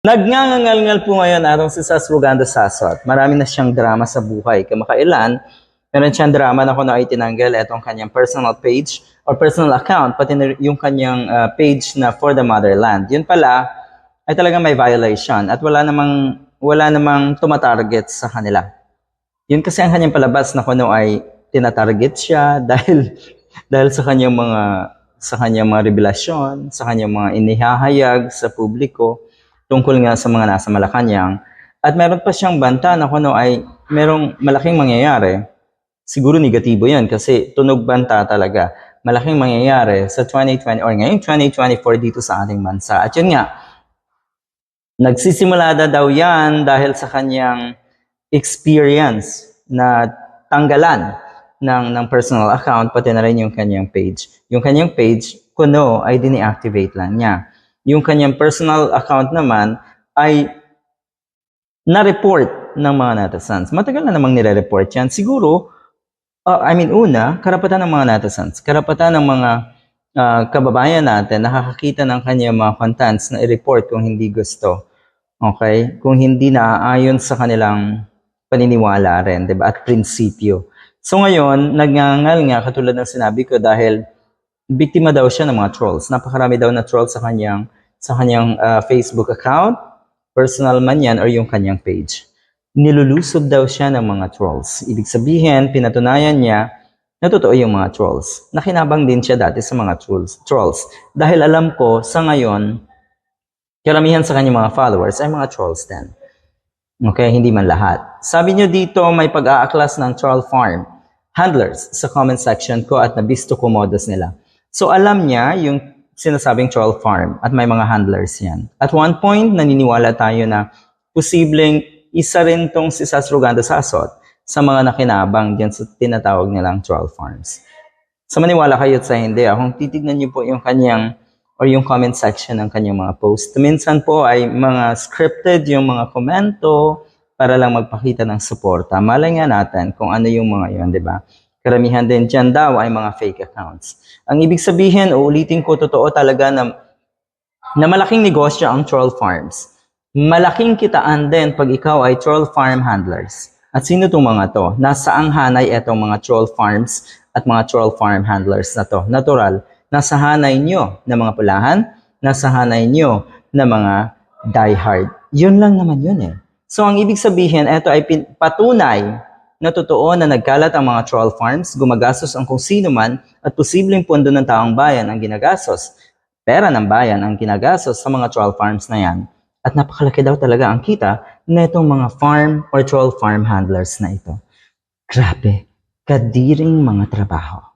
Nagngangangal po ngayon atong si Sas Ruganda Sasot. Marami na siyang drama sa buhay. Kamakailan, meron siyang drama na kung na ay tinanggal itong kanyang personal page or personal account, pati na yung kanyang ah, page na for the motherland. Yun pala, ay talagang may violation at wala namang, wala namang tumatarget sa kanila. Yun kasi ang kanyang palabas na kuno ay tinatarget siya dahil dahil sa kanyang mga sa kanyang mga revelasyon, sa kanyang mga inihahayag sa publiko tungkol nga sa mga nasa Malacanang. At meron pa siyang banta na kuno ay merong malaking mangyayari. Siguro negatibo yan kasi tunog banta talaga. Malaking mangyayari sa 2020 or ngayong 2024 dito sa ating bansa. At yun nga, Nagsisimula na daw yan dahil sa kanyang experience na tanggalan ng, ng personal account, pati na rin yung kanyang page. Yung kanyang page, kuno ay dini-activate lang niya. Yung kanyang personal account naman ay na-report ng mga netizens. Matagal na namang nire-report yan. Siguro, uh, I mean, una, karapatan ng mga netizens, karapatan ng mga ah, kababayan natin nakakakita ng kanyang mga contents na i-report kung hindi gusto. Okay? Kung hindi naaayon sa kanilang paniniwala rin, 'di ba? At prinsipyo. So ngayon, nagngangal nga katulad ng sinabi ko dahil biktima daw siya ng mga trolls. Napakarami daw na trolls sa kanyang sa kanyang ah, Facebook account, personal man yan or yung kanyang page. Nilulusob daw siya ng mga trolls. Ibig sabihin, pinatunayan niya na totoo yung mga trolls. Nakinabang din siya dati sa mga trolls. trolls. Dahil alam ko, sa ngayon, karamihan sa kanyang mga followers ay mga trolls din. Okay, hindi man lahat. Sabi niyo dito, may pag-aaklas ng troll farm handlers sa comment section ko at nabisto ko modus nila. So alam niya yung sinasabing troll farm at may mga handlers yan. At one point, naniniwala tayo na posibleng isa rin tong si Sas Ruganda Sasot sa mga nakinabang diyan sa tinatawag nilang troll farms. Sa maniwala kayo sa hindi, ah, kung titignan niyo po yung kanyang or yung comment section ng kanyang mga post. Minsan po ay mga scripted yung mga komento para lang magpakita ng suporta. Malay nga natin kung ano yung mga yon, di ba? Karamihan din dyan daw ay mga fake accounts. Ang ibig sabihin, uulitin ko, totoo talaga na, na malaking negosyo ang troll farms. Malaking kitaan din pag ikaw ay troll farm handlers. At sino itong mga to? Nasa ang hanay itong mga troll farms at mga troll farm handlers na to. Natural, nasa hanay nyo na mga pulahan, nasa hanay nyo na mga diehard. Yun lang naman yun eh. So ang ibig sabihin, ito ay patunay na totoo na nagkalat ang mga troll farms, gumagastos ang kung sino man at posibleng pondo ng taong bayan ang ginagastos. Pera ng bayan ang ginagastos sa mga troll farms na yan. At napakalaki daw talaga ang kita na itong mga farm or troll farm handlers na ito. Grabe, kadiring mga trabaho.